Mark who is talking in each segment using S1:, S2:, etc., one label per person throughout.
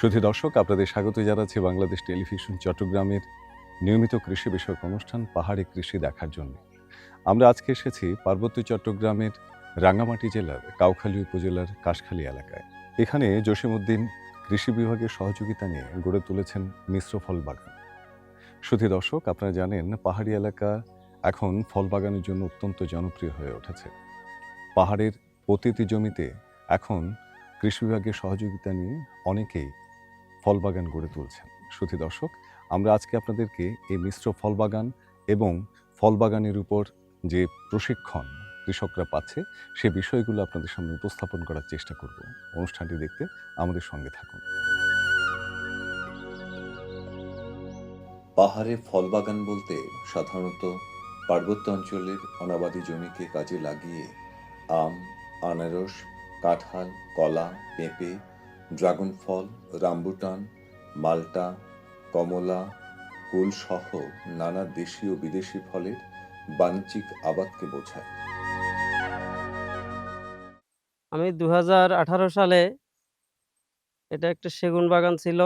S1: শুধু দর্শক, আপনাদের স্বাগত জানাচ্ছি বাংলাদেশ টেলিভিশন চট্টগ্রামের নিয়মিত কৃষি বিষয়ক অনুষ্ঠান, পাহাড়ি কৃষি দেখার জন্য। আমরা আজকে এসেছি পার্বত্য চট্টগ্রামের রাঙ্গামাটি জেলার কাউখালী উপজেলার কাশখালী এলাকায়। এখানে জসিমউদ্দিন কৃষি বিভাগের সহযোগিতা নিয়ে গড়ে তুলেছেন মিশ্র ফল বাগান। শুধু দর্শক, আপনারা জানেন পাহাড়ি এলাকা এখন ফল বাগানের জন্য অত্যন্ত জনপ্রিয় হয়ে উঠেছে। পাহাড়ের প্রতিটি জমিতে এখন কৃষি বিভাগের সহযোগিতা নিয়ে অনেকেই ফল বাগান গড়ে তুলছেন। সুধী দর্শক, আমরা আজকে আপনাদেরকে এই মিশ্র ফল বাগান এবং ফল বাগানের উপর যে প্রশিক্ষণ কৃষকরা পাচ্ছে, সে বিষয়গুলো আপনাদের সামনে উপস্থাপন করার চেষ্টা করব। অনুষ্ঠানটি দেখতে আমাদের সঙ্গে থাকুন।
S2: পাহাড়ে ফল বাগান বলতে সাধারণত পার্বত্য অঞ্চলের অনাবাদী জমিকে কাজে লাগিয়ে আম, আনারস, কাঁঠাল, কলা, পেঁপে ড্রাগন ফল রামবুটান, মাল্টা, কমলা, কুলসহ নানা দেশি ও বিদেশি ফলের বাণিজ্যিক আবাদকে বোঝায়।
S3: আমি দু সালে এটা একটা সেগুন বাগান ছিল।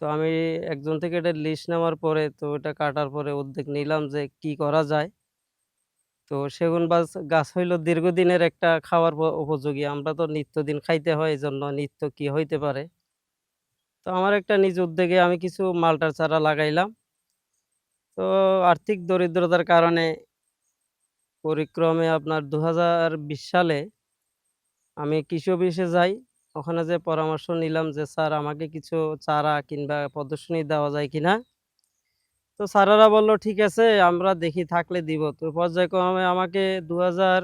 S3: তো আমি একজন থেকে এটা লিস্ট নেওয়ার পরে তো এটা কাটার পরে উদ্যোগ নিলাম যে কি করা যায়। তো সেগুন গাছ গাছ হইল দীর্ঘদিনের একটা খাওয়ার উপযোগী। আমরা তো নিত্যদিন খাইতে হয় এই জন্য নিত্য কি হইতে পারে? তো আমার একটা নিজ উদ্যোগে আমি কিছু মালটার চারা লাগাইলাম। তো আর্থিক দরিদ্রতার কারণে পরিক্রমে আপনার দু হাজার বিশ সালে আমি কৃষি অফিসে যাই। ওখানে যে পরামর্শ নিলাম যে, স্যার, আমাকে কিছু চারা কিংবা প্রদর্শনী দেওয়া যায় কিনা? তো স্যারেরা বলল, ঠিক আছে, আমরা দেখি, থাকলে দিব। তো পর্যায়ক্রমে আমাকে দু হাজার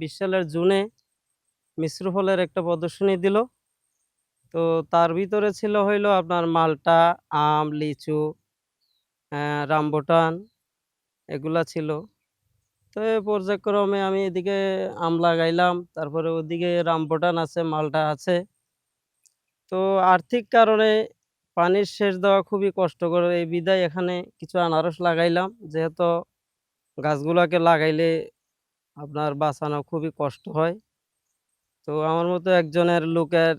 S3: বিশ সালের জুনে মিশ্র ফলের একটা প্রদর্শনী দিল। তো তার ভিতরে ছিল হইল আপনার মালটা, আম, লিচু রামবুটান, এগুলা ছিল। তো পর্যায়ক্রমে আমি এদিকে আম লাগাইলাম, তারপরে ওদিকে রামবুটান আছে, মালটা আছে। তো আর্থিক কারণে পানির সেচ দেওয়া খুবই কষ্টকর। এই বিদায় এখানে কিছু আনারস লাগাইলাম। যেহেতু গাছগুলাকে লাগাইলে আপনার বাঁচানো খুবই কষ্ট হয়। তো আমার মতো একজনের লোকের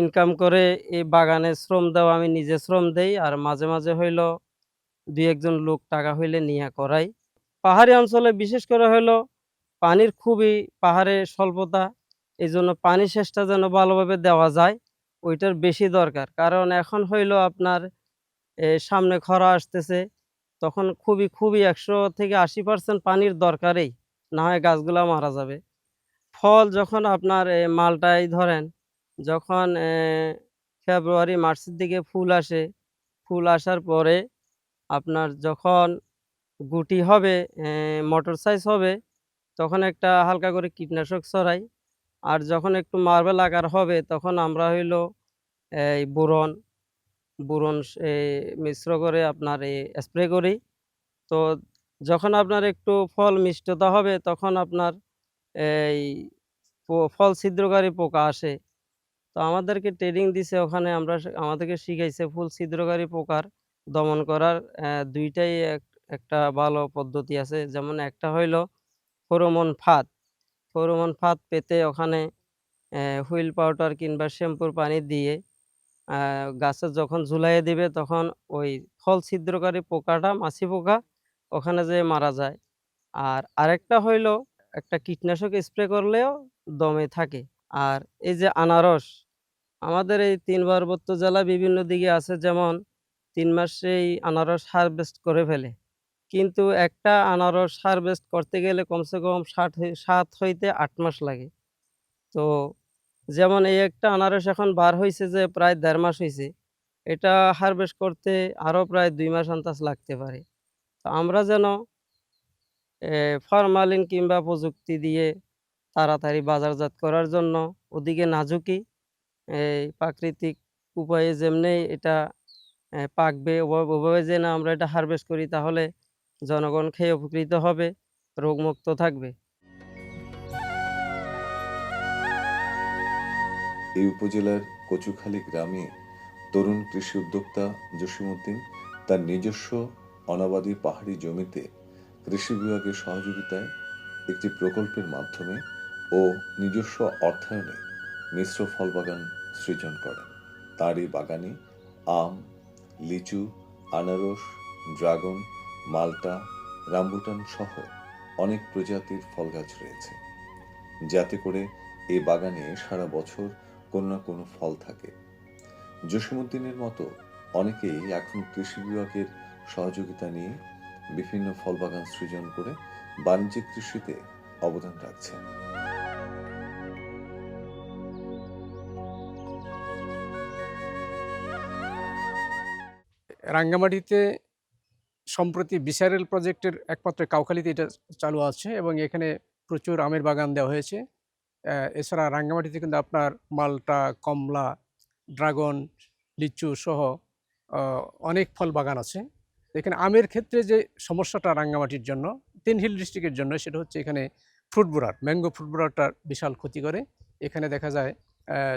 S3: ইনকাম করে এই বাগানে শ্রম দেওয়া আমি নিজে শ্রম দেই। আর মাঝে মাঝে হইল দুই একজন লোক টাকা হইলে নিয়ে করাই। পাহাড়ি অঞ্চলে বিশেষ করে হলো পানির খুবই পাহাড়ে স্বল্পতা। এই জন্য পানি সেচটা যেন ভালোভাবে দেওয়া যায়। ওইটার বেশি দরকার। কারণ এখন হইল আপনার সামনে খরা আসতেছে, তখন খুবই খুবই একশো থেকে আশি পার্সেন্ট পানির দরকারেই, না হয় গাছগুলা মারা যাবে। ফল যখন আপনার মালটাই ধরেন, যখন ফেব্রুয়ারি, মার্চের দিকে ফুল আসে, ফুল আসার পরে আপনার যখন গুটি হবে মোটর সাইজ হবে, তখন একটা হালকা করে কীটনাশক ছড়াই আর যখন একটু মার্বেল আকার হবে, তখন আমরা হইল, এই বোরন বোরন মিশ্র করে আপনার এই স্প্রে করি। তো যখন আপনার একটু ফল মিষ্টতা হবে, তখন আপনার এই ফল ছিদ্রকারী পোকা আসে। তো আমাদেরকে ট্রেনিং দিছে ওখানে, আমরা আমাদেরকে শিখাইছে ফুল ছিদ্রকারী পোকার দমন করার দুইটাই এক- একটা ভালো পদ্ধতি আছে। যেমন একটা হইল ফেরোমন ফাঁদ। ফেরোমন ফাঁদ পেতে ওখানে হুইল পাউডার কিংবা শ্যাম্পুর পানি দিয়ে গাছে যখন ঝুলাইয়ে দিবে তখন ওই ফল ছিদ্রকারী পোকাটা, মাছি পোকা, ওখানে যেয়ে মারা যায়। আর আরেকটা হইল, একটা কীটনাশক স্প্রে করলেও দমে থাকে। আর এই যে আনারস, আমাদের এই তিন পার্বত্য জেলা বিভিন্ন দিকে আছে, যেমন তিন মাসেই আনারস হারভেস্ট করে ফেলে। কিন্তু একটা আনারস হারভেস্ট করতে গেলে কমসে কম ষাট সাত হইতে আট মাস লাগে। তো যেমন এই একটা আনারস এখন বার হয়েছে যে প্রায় দেড় মাস হয়েছে এটা হারভেস্ট করতে আরও প্রায় দুই মাস আন্তাজ লাগতে পারে। তো আমরা যেন ফরমালিন কিংবা প্রযুক্তি দিয়ে তাড়াতাড়ি বাজারজাত করার জন্য ওদিকে না ঝুঁকি, এই প্রাকৃতিক উপায়ে যেমনি এটা পাকবে, ওভাবে যে না আমরা এটা হারভেস্ট করি, তাহলে জনগণ খেয়ে উপকৃত হবে, রোগমুক্ত থাকবে।
S2: এই উপজেলার কচুখালী গ্রামে তরুণ কৃষি উদ্যোক্তা জসিমউদ্দিন তার নিজস্ব অনাবাদী পাহাড়ি জমিতে কৃষি বিভাগের সহযোগিতায় একটি প্রকল্পের মাধ্যমে ও নিজস্ব অর্থায়নে মিশ্র ফল বাগান সৃজন করেন। তার এই বাগানে আম, লিচু, আনারস, ড্রাগন মাল্টা রামবুটান সহ অনেক প্রজাতির ফল গাছ রয়েছে। যাতে করে এই বাগানে সারা বছর কোনো না কোনো ফল থাকে। জসিমুদ্দিনের মতো অনেকেই এখন কৃষি বিভাগের সহযোগিতা নিয়ে বিভিন্ন ফল বাগান সৃজন করে বাণিজ্যিক কৃষিতে অবদান রাখছেন।
S4: রাঙ্গামাটিতে সম্প্রতি বিসারেল প্রজেক্টের একমাত্র কাউখালীতে এটা চালু আছে এবং এখানে প্রচুর আমের বাগান দেওয়া হয়েছে। এছাড়া রাঙ্গামাটিতে কিন্তু আপনার মালটা, কমলা, ড্রাগন, লিচু সহ অনেক ফল বাগান আছে। এখানে আমের ক্ষেত্রে যে সমস্যাটা রাঙ্গামাটির জন্য, তিন হিল ডিস্ট্রিক্টের জন্য, সেটা হচ্ছে এখানে ফ্রুট বোরার, ম্যাঙ্গো ফ্রুট বোরারটার বিশাল ক্ষতি করে। এখানে দেখা যায়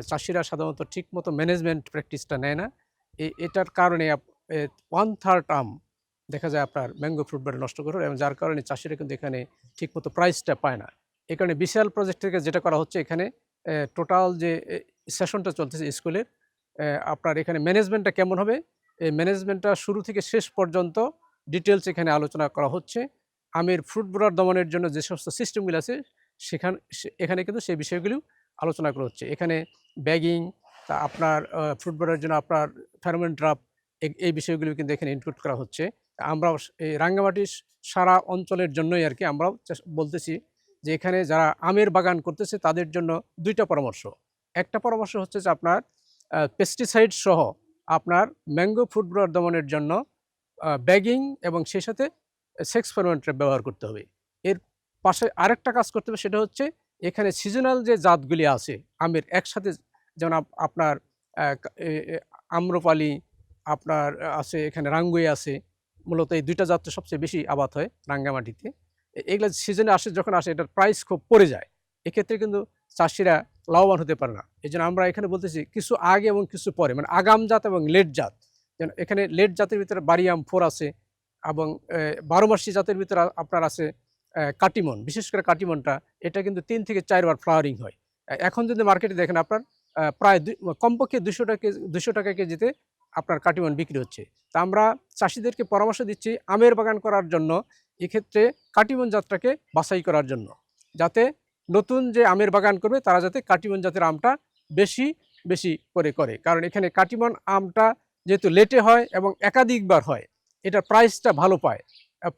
S4: চাষিরা সাধারণত ঠিকমতো ম্যানেজমেন্ট প্র্যাকটিসটা নেয় না। এটার কারণে ওয়ান থার্ড আম দেখা যায় আপনার ম্যাঙ্গো ফ্রুট বারে নষ্ট করে, এবং যার কারণে চাষিরা কিন্তু এখানে ঠিকমতো প্রাইসটা পায় না। এই কারণে বিশাল প্রজেক্ট থেকে যেটা করা হচ্ছে এখানে টোটাল যে সেশনটা চলতেছে স্কুলের আপনার এখানে ম্যানেজমেন্টটা কেমন হবে? এই ম্যানেজমেন্টটা শুরু থেকে শেষ পর্যন্ত ডিটেলস এখানে আলোচনা করা হচ্ছে। আমের ফ্রুট বোরার দমনের জন্য যে সমস্ত সিস্টেমগুলো আছে, সেখানে এখানে কিন্তু সেই বিষয়গুলো আলোচনা করা হচ্ছে। এখানে ব্যাগিং তা আপনার ফ্রুট জন্য আপনার ফেরোমেন ড্রাপ এই- এই বিষয়গুলো কিন্তু এখানে ইনক্লুড করা হচ্ছে। আমরাও এই রাঙ্গামাটির সারা অঞ্চলের জন্যই আর কি আমরাও বলতেছি যে এখানে যারা আমের বাগান করতেছে তাদের জন্য দুইটা পরামর্শ। একটা পরামর্শ হচ্ছে যে আপনার পেস্টিসাইড সহ আপনার ম্যাঙ্গো ব্রোয়ার দমনের জন্য ব্যাগিং এবং সেই সাথে সেক্স ফেরোমেন্টের ব্যবহার করতে হবে। এর পাশে আরেকটা কাজ করতে হবে সেটা হচ্ছে এখানে সিজনাল যে জাতগুলি আছে আমের একসাথে যেমন আপনার আম্রপালি, আপনার আছে এখানে রাঙ্গুই আছে মূলত এই দুইটা জাত সবচেয়ে বেশি আবাদ হয় রাঙ্গামাটিতে। এগুলো সিজনে আসে, যখন আসে, এটার প্রাইস খুব পড়ে যায়। এক্ষেত্রে কিন্তু চাষিরা লাভবান হতে পারে না। এই আমরা এখানে বলতেছি কিছু আগে এবং কিছু পরে মানে আগাম জাত এবং লেট জাত। যেন এখানে লেট জাতের ভিতরে বারিয়াম ফোর আছে এবং বারো মাসি জাতের ভিতরে আপনার আছে কাটিমন। বিশেষ করে কাটিমনটা, এটা কিন্তু তিন থেকে চারবার ফ্লাওয়ারিং হয়। এখন যদি মার্কেটে দেখেন আপনার প্রায় কমপক্ষে দুশো টাকা দুশো টাকা কেজিতে আপনার কাটিমন বিক্রি হচ্ছে। তা আমরা চাষিদেরকে পরামর্শ দিচ্ছি আমের বাগান করার জন্য, এক্ষেত্রে কাটিমন জাতটাকে বাছাই করার জন্য। যাতে নতুন যে আমের বাগান করবে, তারা যাতে কাটিমন জাতের আমটা বেশি বেশি করে করে। কারণ এখানে কাটিমন আমটা যেহেতু লেটে হয় এবং একাধিকবার হয় এটা প্রাইসটা ভালো পায়।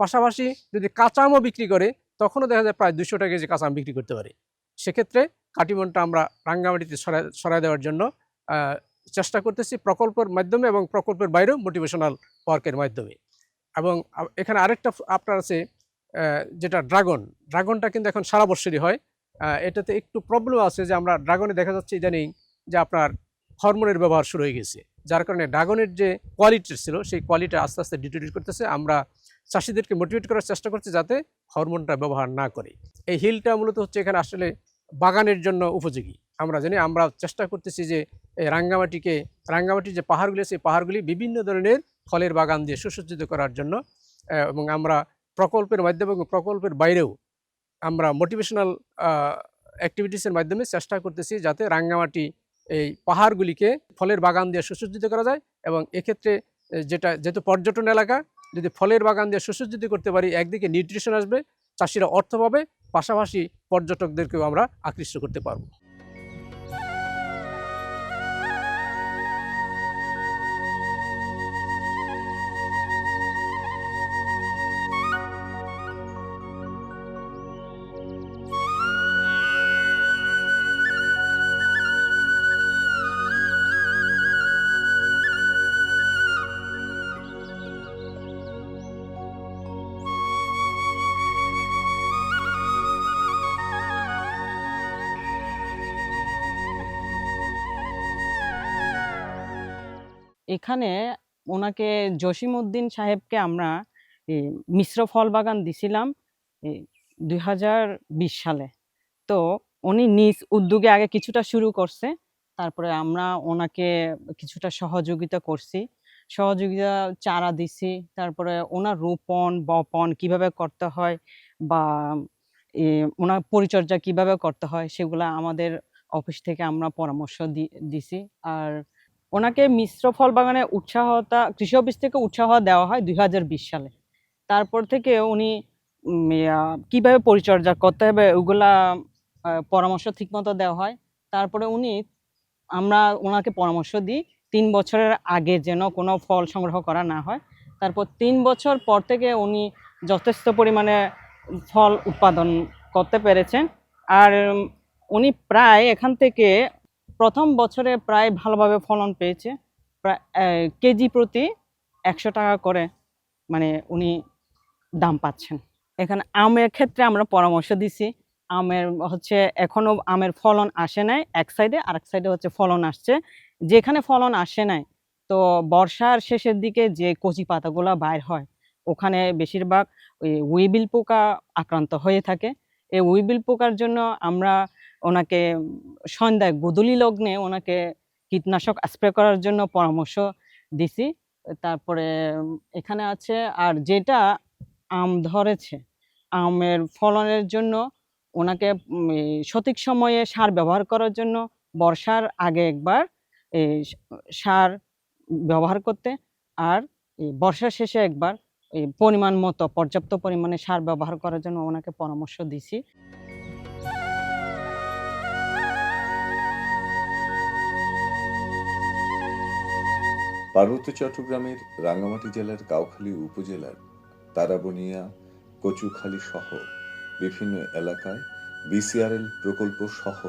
S4: পাশাপাশি যদি কাঁচা আমও বিক্রি করে, তখনও দেখা যায় প্রায় দুশো টাকা কেজি কাঁচা আম বিক্রি করতে পারে। সেক্ষেত্রে কাটিমনটা আমরা রাঙ্গামাটিতে সরাই সরাই দেওয়ার জন্য চেষ্টা করতেছি প্রকল্পের মাধ্যমে এবং প্রকল্পের বাইরেও মোটিভেশনাল ওয়ার্কের মাধ্যমে। এবং এখানে আরেকটা আপনার আছে যেটা ড্রাগন ড্রাগনটা কিন্তু এখন সারা বছরই হয়। এটাতে একটু প্রবলেম আছে যে আমরা ড্রাগনে দেখা যাচ্ছে ইদানিং যে আপনার হরমোনের ব্যবহার শুরু হয়ে গেছে। যার কারণে ড্রাগনের যে কোয়ালিটি ছিল, সেই কোয়ালিটি আস্তে আস্তে ডিটোরিট করতেছে। আমরা চাষিদেরকে মোটিভেট করার চেষ্টা করছি যাতে হরমোনটা ব্যবহার না করে। এই হিলটা মূলত হচ্ছে এখানে আসলে বাগানের জন্য উপযোগী। আমরা জানি, আমরা চেষ্টা করতেছি যে এই রাঙ্গামাটিকে, রাঙ্গামাটির যে পাহাড়গুলি সেই পাহাড়গুলি বিভিন্ন ধরনের ফলের বাগান দিয়ে সুসজ্জিত করার জন্য এবং আমরা প্রকল্পের মাধ্যমে এবং প্রকল্পের বাইরেও আমরা মোটিভেশনাল অ্যাক্টিভিটিসের মাধ্যমে চেষ্টা করতেছি যাতে রাঙ্গামাটি এই পাহাড়গুলিকে ফলের বাগান দিয়ে সুসজ্জিত করা যায় এবং এক্ষেত্রে যেটা, যেহেতু পর্যটন এলাকা, যদি ফলের বাগান দিয়ে সুসজ্জিত করতে পারি, একদিকে নিউট্রিশন আসবে, চাষিরা অর্থ পাবে, পাশাপাশি পর্যটকদেরকেও আমরা আকৃষ্ট করতে পারব।
S5: এখানে ওনাকে জসিমউদ্দিন সাহেবকে আমরা মিশ্র ফল বাগান দিছিলাম দুই হাজার বিশ সালে। তো উনি নিজ উদ্যোগে আগে কিছুটা শুরু করছে, তারপরে আমরা ওনাকে কিছুটা সহযোগিতা করছি। সহযোগিতা চারা দিছি, তারপরে ওনার রোপণ, বপন কীভাবে করতে হয় বা ওনার পরিচর্যা কীভাবে করতে হয়, সেগুলা আমাদের অফিস থেকে আমরা পরামর্শ দিছি। আর ওনাকে মিশ্র ফল বাগানে উৎসাহতা, কৃষি অফিস থেকে উৎসাহ দেওয়া হয় দুই হাজার বিশ সালে। তারপর থেকে উনি কীভাবে পরিচর্যা করতে হবে ওগুলা পরামর্শ ঠিকমতো দেওয়া হয়। তারপরে উনি, আমরা ওনাকে পরামর্শ দিই, তিন বছরের আগে যেন কোনো ফল সংগ্রহ করা না হয়। তারপর তিন বছর পর থেকে উনি যথেষ্ট পরিমাণে ফল উৎপাদন করতে পেরেছেন। আর উনি প্রায় এখান থেকে প্রথম বছরে প্রায় ভালোভাবে ফলন পেয়েছে। প্রায় কেজি প্রতি একশো টাকা করে মানে উনি দাম পাচ্ছেন। এখানে আমের ক্ষেত্রে আমরা পরামর্শ দিছি। আমের হচ্ছে এখনও আমের ফলন আসে নাই, এক সাইডে আর এক সাইডে হচ্ছে ফলন আসছে। যেখানে ফলন আসে নাই, তো বর্ষার শেষের দিকে যে কচি পাতাগুলো বাইর হয়, ওখানে বেশিরভাগ ওই উইবিল পোকা আক্রান্ত হয়ে থাকে। এই উইবিল পোকার জন্য আমরা ওনাকে সন্ধ্যায় গোধূলি লগ্নে ওনাকে কীটনাশক স্প্রে করার জন্য পরামর্শ দিছি। তারপরে এখানে আছে, আর যেটা আম ধরেছে, আমের ফলনের জন্য ওনাকে সঠিক সময়ে সার ব্যবহার করার জন্য বর্ষার আগে একবার সার ব্যবহার করতে, আর বর্ষার শেষে একবার পরিমাণ মতো, পর্যাপ্ত পরিমাণে সার ব্যবহার করার জন্য ওনাকে পরামর্শ দিছি।
S2: পার্বত্য চট্টগ্রামের রাঙ্গামাটি জেলার কাউখালী উপজেলার তারাবনিয়া, কচুখালী সহ বিভিন্ন এলাকায় বিসিআরএল প্রকল্প সহ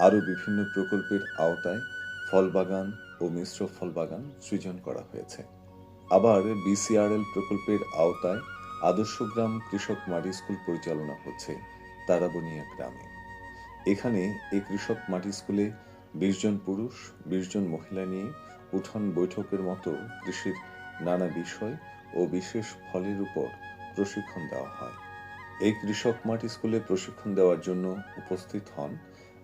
S2: আরও বিভিন্ন প্রকল্পের আওতায় ফল বাগান ও মিশ্র ফল বাগান সৃজন করা হয়েছে। আবার বিসিআরএল প্রকল্পের আওতায় আদর্শ গ্রাম কৃষক মাটি স্কুল পরিচালনা হচ্ছে তারাবনিয়া গ্রামে। এখানে এই কৃষক মাটি স্কুলে বিশ জন পুরুষ, বিশ জন মহিলা নিয়ে উঠোন বৈঠকের মতো কৃষির নানা বিষয় ও বিশেষ ফলের উপর প্রশিক্ষণ দেওয়া হয়। এই কৃষক মাটি স্কুলে প্রশিক্ষণ দেওয়ার জন্য উপস্থিত হন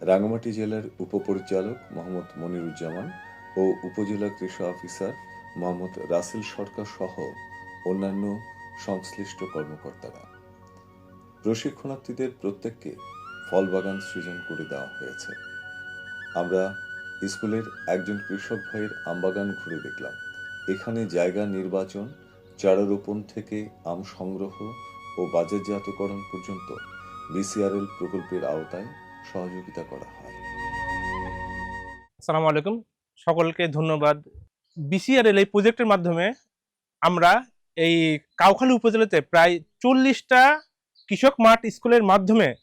S2: রাঙ্গামাটি জেলার উপপরিচালক মোহাম্মদ মনিরুজ্জামান ও উপজেলা কৃষি অফিসার মোহাম্মদ রাসেল সরকার সহ অন্যান্য সংশ্লিষ্ট কর্মকর্তারা। প্রশিক্ষণার্থীদের প্রত্যেককে ফল বাগান সৃজন করে দেওয়া হয়েছে। আমরা স্কুলের একজন কৃষক ভাইয়ের আমবাগান ঘুরে দেখলাম। এখানে জায়গা নির্বাচন চারা রোপণ থেকে আম সংগ্রহ ও বাজারজাতকরণ পর্যন্ত বিসিআরএল প্রকল্পের আওতায় সহযোগিতা করা হয়।
S6: আসসালামু আলাইকুম। সকলকে ধন্যবাদ। বিসিআরএল এই প্রজেক্টের মাধ্যমে আমরা এই কাউখালী উপজেলাতে প্রায় চল্লিশটা কৃষক মাঠ স্কুলের মাধ্যমে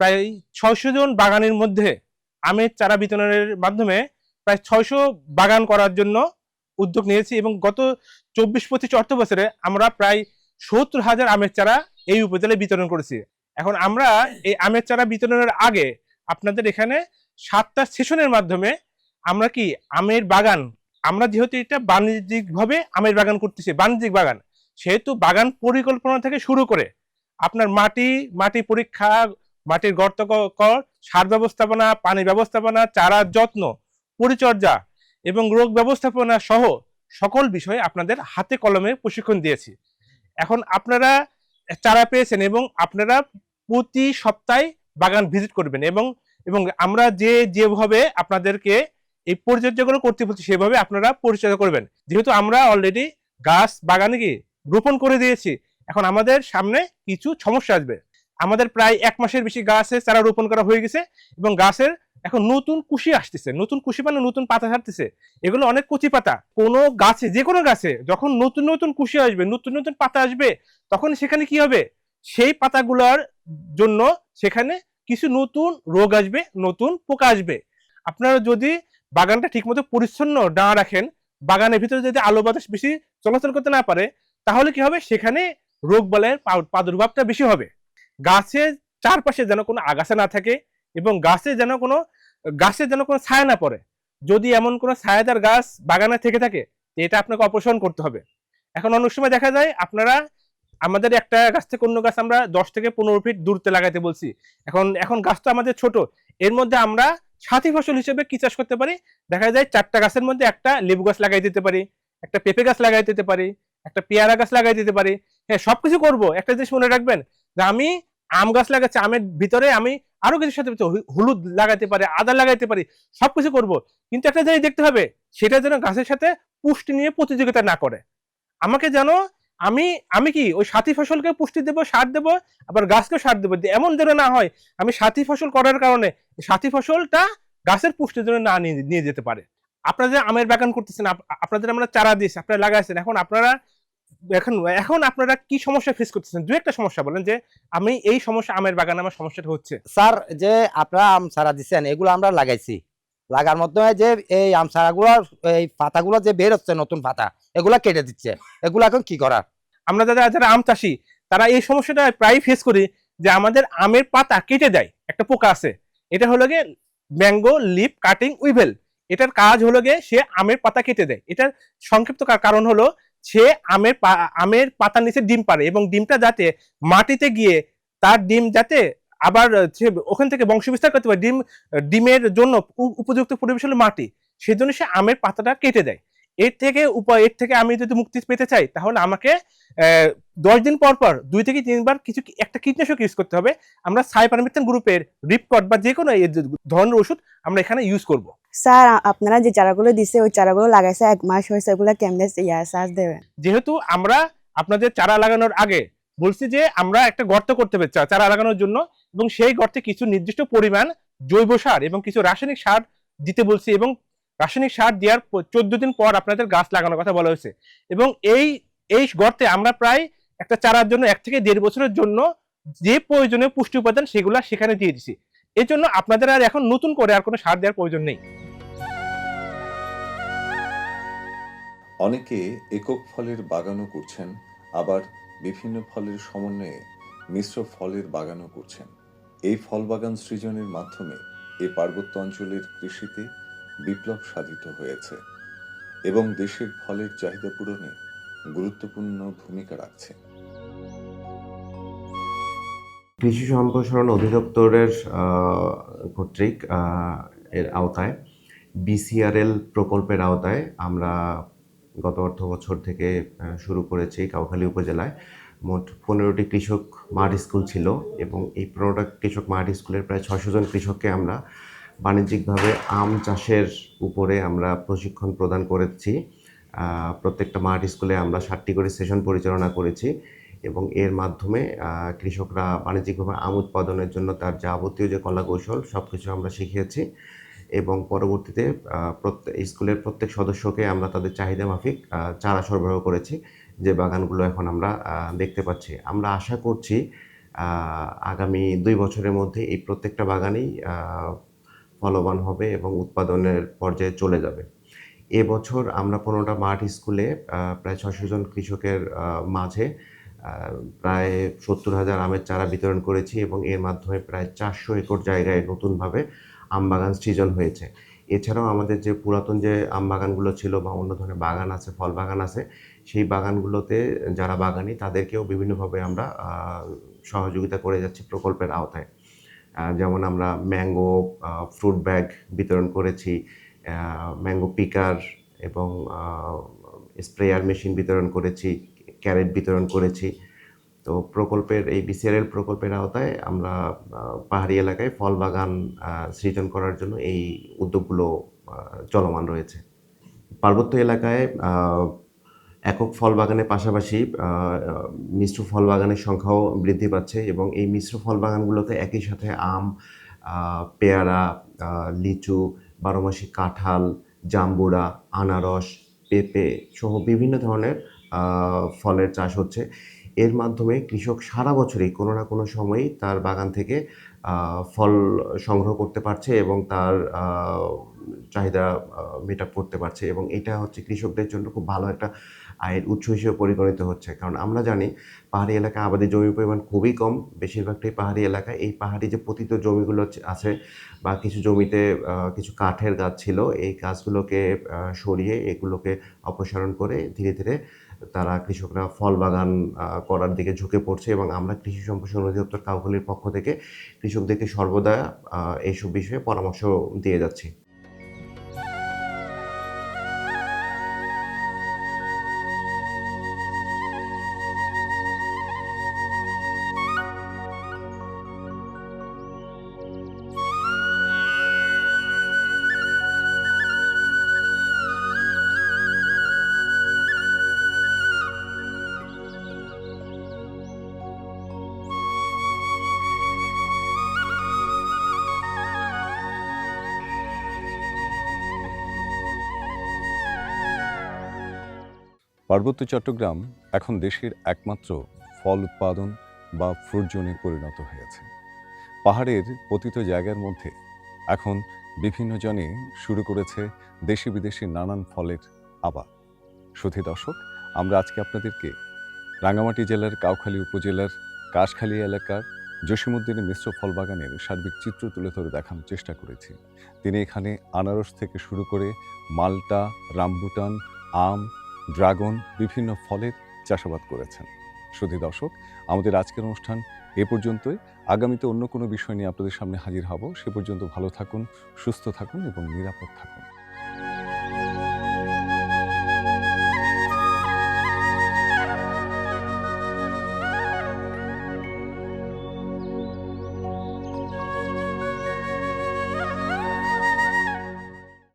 S6: প্রায় ছয়শো জন বাগানের মধ্যে আমের চারা বিতরণের মাধ্যমে প্রায় ছয়শো বাগান করার জন্য উদ্যোগ নিয়েছি এবং গত চব্বিশ পঁচিশ অর্থ বছরে আমরা প্রায় সত্তর হাজার আমের চারা এই উপজেলায় বিতরণ করেছি। এখন আমরা এই আমের চারা বিতরণের আগে আপনাদের এখানে সাতটা সেশনের মাধ্যমে আমরা কি আমের বাগান, আমরা যেহেতু এটা বাণিজ্যিকভাবে আমের বাগান করতেছি, বাণিজ্যিক বাগান, সেহেতু বাগান পরিকল্পনা থেকে শুরু করে আপনার মাটি মাটি পরীক্ষা মাটির গর্ত কর, সার ব্যবস্থাপনা, পানি ব্যবস্থাপনা, চারার যত্ন, পরিচর্যা এবং রোগ ব্যবস্থাপনা সহ সকল বিষয়ে আপনাদের হাতে কলমে প্রশিক্ষণ দিয়েছি। এখন আপনারা চারা পেয়েছেন এবং আপনারা প্রতি সপ্তাহে বাগান ভিজিট করবেন এবং এবং আমরা যে যেভাবে আপনাদেরকে এই পরিচর্যাগুলো করতে বলছি, সেভাবে আপনারা পরিচর্যা করবেন। যেহেতু আমরা অলরেডি গাছ বাগানে কি রোপণ করে দিয়েছি, এখন আমাদের সামনে কিছু সমস্যা আসবে। আমাদের প্রায় এক মাসের বেশি গাছের চারা রোপণ করা হয়ে গেছে এবং গাছের এখন নতুন কুশি আসতেছে। নতুন কুশি মানে নতুন পাতা ছাড়তেছে। এগুলো অনেক কচি পাতা। কোনো গাছে, যে কোনো গাছে যখন নতুন নতুন কুশি আসবে, নতুন নতুন পাতা আসবে, তখন সেখানে কি হবে? সেই পাতাগুলোর জন্য সেখানে কিছু নতুন রোগ আসবে, নতুন পোকা আসবে। আপনারা যদি বাগানটা ঠিকমতো পরিচ্ছন্ন না রাখেন, বাগানের ভিতরে যদি আলো বাতাস বেশি চলাচল করতে না পারে, তাহলে কি হবে? সেখানে রোগ বালাইয়ের পা- প্রাদুর্ভাবটা বেশি হবে। গাছের চারপাশে যেন কোনো আগাছা না থাকে এবং গাছে যেন কোনো, গাছে যেন কোনো ছায়া না পড়ে। যদি এমন কোনো ছায়াদার গাছ বাগানে থেকে থাকে এটা আপনাকে অপসারণ করতে হবে। এখন অনেক সময় দেখা যায় আপনারা, আমাদের একটা গাছ থেকে অন্য গাছ আমরা দশ থেকে পনেরো ফিট দূরতে লাগাইতে বলছি। এখন এখন গাছ তো আমাদের ছোট। এর মধ্যে আমরা সাথী ফসল হিসেবে কি চাষ করতে পারি? দেখা যায় চারটা গাছের মধ্যে একটা লেবু গাছ লাগাই দিতে পারি, একটা পেঁপে গাছ লাগাই দিতে পারি, একটা পেয়ারা গাছ লাগাই দিতে পারি। হ্যাঁ সবকিছু করব। একটা জিনিস মনে রাখবেন আমি আম গাছ লাগাচ্ছি, আমের ভিতরে আমি আরও কিছু সাথে হলুদ লাগাতে পারি, আদা লাগাতে পারি, সবকিছু করব। কিন্তু একটা জিনিস দেখতে হবে, সেটা যেন গাছের সাথে পুষ্টি নিয়ে প্রতিযোগিতা না করে। আমাকে যেন আমি আমি কি ওই সাথী ফসলকে পুষ্টি দেবো, সার দেবো, আবার গাছকেও সার দেবো? এমন যেন না হয়, আমি সাথী ফসল করার কারণে সাথী ফসলটা গাছের পুষ্টির জন্য না নিয়ে যেতে পারে। আপনারা যে আমের বাগান করতেছেন, আপ- আপনাদের আমরা চারা দিয়েছি, আপনারা লাগাইছেন, এখন আপনারা এখন এখন আপনারা কি সমস্যা ফেস করতেছেন? দু একটা সমস্যা বলেন যে আমি এই সমস্যা আমের বাগানে আমার সমস্যাটা হচ্ছে।
S7: স্যার যে আপনারা আম চারা দিচ্ছেন এগুলো আমরা লাগাইছি। লাগার মাধ্যমে যে এই আম চারাগুলো এই পাতাগুলো যে বের হচ্ছে নতুন পাতা এগুলা কেটে দিচ্ছে। এগুলো এখন কি করার?
S6: আমরা যারা যারা আম চাষি তারা এই সমস্যাটা প্রায় ফেস করি যে আমাদের আমের পাতা কেটে দেয় একটা পোকা আছে। এটা হলো গিয়ে ম্যাঙ্গো লিপ কাটিং উইভেল। এটার কাজ হলো গিয়ে সে আমের পাতা কেটে দেয়। এটার সংক্ষিপ্ত কারণ হলো সে আমের আমের পাতার নিচে ডিম পারে এবং ডিমটা যাতে মাটিতে গিয়ে তার ডিম যাতে আবার সে ওখান থেকে বংশ বিস্তার করতে পারে, ডিম, ডিমের জন্য উপযুক্ত পরিবেশ হলো মাটি। সেজন্য সে আমের পাতাটা কেটে দেয়। এর থেকে উপায় এর থেকে আমি যদি মুক্তি পেতে চাই তাহলে আমাকে দশ দিন পর পর দুই থেকে তিনবার কিছু একটা কীটনাশক ইউজ করতে হবে। আমরা সাইপারমিথেন গ্রুপের রিপকট বা যে কোনো ধরনের ওষুধ আমরা এখানে ইউজ করব।
S8: স্যার আপনারা যে চারাগুলো দিছে ওই চারাগুলো লাগাইছে এক মাস হয়েছে ওগুলো কেমনে ইয়া দেবেন
S6: যেহেতু আমরা আপনাদের চারা লাগানোর আগে বলছি যে আমরা একটা গর্ত করতে হবে চারা লাগানোর জন্য এবং সেই গর্তে কিছু নির্দিষ্ট পরিমাণ জৈব সার এবং কিছু রাসায়নিক সার দিতে বলছি এবং রাসায়নিক সার দেওয়ার চোদ্দ দিন পর আপনাদের গাছ লাগানোর কথা বলা হয়েছে। এবং এই এই গর্তে আমরা প্রায় একটা চারার জন্য এক থেকে দেড় বছরের জন্য যে প্রয়োজনীয় পুষ্টি উপাদান সেগুলা সেখানে দিয়ে দিছি। এই জন্য আপনাদের আর এখন নতুন করে আর কোনো সার দেওয়ার প্রয়োজন নেই।
S2: অনেকে একক ফলের বাগানও করছেন, আবার বিভিন্ন ফলের সমন্বয়ে মিশ্র ফলের বাগানও করছেন। এই ফল বাগান সৃজনের মাধ্যমে এই পার্বত্য অঞ্চলের কৃষিতে বিপ্লব সাধিত হয়েছে এবং দেশের ফলের চাহিদা পূরণে গুরুত্বপূর্ণ ভূমিকা রাখছে।
S9: কৃষি সম্প্রসারণ অধিদপ্তরের কর্তৃক এর আওতায়, বিসিআরএল প্রকল্পের আওতায় আমরা গত অর্থ বছর থেকে শুরু করেছি কাউখালী উপজেলায়। মোট পনেরোটি কৃষক মাঠ স্কুল ছিল এবং এই পনেরোটা কৃষক মাঠ স্কুলের প্রায় ছশো জন কৃষককে আমরা বাণিজ্যিকভাবে আম চাষের উপরে আমরা প্রশিক্ষণ প্রদান করেছি। প্রত্যেকটা মাঠ স্কুলে আমরা ষাটটি করে সেশন পরিচালনা করেছি এবং এর মাধ্যমে কৃষকরা বাণিজ্যিকভাবে আম উৎপাদনের জন্য তার যাবতীয় যে কলা কৌশল সব কিছু আমরা শিখিয়েছি এবং পরবর্তীতে প্রত্যেক স্কুলের প্রত্যেক সদস্যকে আমরা তাদের চাহিদা মাফিক চারা সরবরাহ করেছি যে বাগানগুলো এখন আমরা দেখতে পাচ্ছি। আমরা আশা করছি আগামী দুই বছরের মধ্যে এই প্রত্যেকটা বাগানেই ফলবান হবে এবং উৎপাদনের পর্যায়ে চলে যাবে। এবছর আমরা পনেরোটা মাঠ স্কুলে প্রায় ছশো জন কৃষকের মাঝে প্রায় সত্তর হাজার আমের চারা বিতরণ করেছি এবং এর মাধ্যমে প্রায় চারশো একর জায়গায় নতুনভাবে আম বাগান সৃজন হয়েছে। এছাড়াও আমাদের যে পুরাতন যে আম বাগানগুলো ছিল বা অন্য ধরনের বাগান আছে, ফল বাগান আছে, সেই বাগানগুলোতে যারা বাগানি তাদেরকেও বিভিন্নভাবে আমরা সহযোগিতা করে যাচ্ছি প্রকল্পের আওতায়। যেমন আমরা ম্যাঙ্গো ফ্রুট ব্যাগ বিতরণ করেছি ম্যাঙ্গো পিকার এবং স্প্রেয়ার মেশিন বিতরণ করেছি, ক্যারেট বিতরণ করেছি। তো প্রকল্পের, এই বিসিআরএল প্রকল্পের আওতায় আমরা পাহাড়ি এলাকায় ফল বাগান সৃজন করার জন্য এই উদ্যোগগুলো চলমান রয়েছে। পার্বত্য এলাকায় একক ফল বাগানের পাশাপাশি মিশ্র ফল বাগানের সংখ্যাও বৃদ্ধি পাচ্ছে এবং এই মিশ্র ফল বাগানগুলোতে একই সাথে আম পেয়ারা লিচু, বারোমাসি কাঁঠাল, জাম্বুরা, আনারস, পেঁপে সহ বিভিন্ন ধরনের ফলের চাষ হচ্ছে। এর মাধ্যমে কৃষক সারা বছরই কোনো না কোনো সময়ই তার বাগান থেকে ফল সংগ্রহ করতে পারছে এবং তার চাহিদা মেট আপ করতে পারছে এবং এটা হচ্ছে কৃষকদের জন্য খুব ভালো একটা আয়ের উৎস হিসেবে পরিগণিত হচ্ছে। কারণ আমরা জানি পাহাড়ি এলাকায় আবাদি জমির পরিমাণ খুবই কম। বেশিরভাগটাই পাহাড়ি এলাকায় এই পাহাড়ি যে পতিত জমিগুলো আছে বা কিছু জমিতে কিছু কাঠের গাছ ছিল, এই গাছগুলোকে সরিয়ে এগুলোকে অপসারণ করে ধীরে ধীরে তারা কৃষকরা ফল বাগান করার দিকে ঝুঁকে পড়ছে এবং আমরা কৃষি সম্প্রসারণ অধিদপ্তর কাউখালীর পক্ষ থেকে কৃষকদেরকে সর্বদা এইসব বিষয়ে পরামর্শ দিয়ে যাচ্ছি।
S1: পার্বত্য চট্টগ্রাম এখন দেশের একমাত্র ফল উৎপাদন বা ফ্রুট জোনে পরিণত হয়েছে। পাহাড়ের পতিত জায়গার মধ্যে এখন বিভিন্ন জনে শুরু করেছে দেশি বিদেশি নানান ফলের আবাদ। সুধী দর্শক, আমরা আজকে আপনাদেরকে রাঙ্গামাটি জেলার কাউখালী উপজেলার কাশখালী এলাকার জসিমুদ্দিনের মিশ্র ফল বাগানের সার্বিক চিত্র তুলে ধরে দেখানোর চেষ্টা করেছি। তিনি এখানে আনারস থেকে শুরু করে মাল্টা, রামবুটান, আম ড্রাগন বিভিন্ন ফলের চাষাবাদ করেছেন। শুধু দর্শক, আমাদের আজকের অনুষ্ঠান এ পর্যন্তই। আগামীতে অন্য কোনো বিষয় নিয়ে আপনাদের সামনে হাজির হব। সে পর্যন্ত ভালো থাকুন, সুস্থ থাকুন এবং নিরাপদ থাকুন।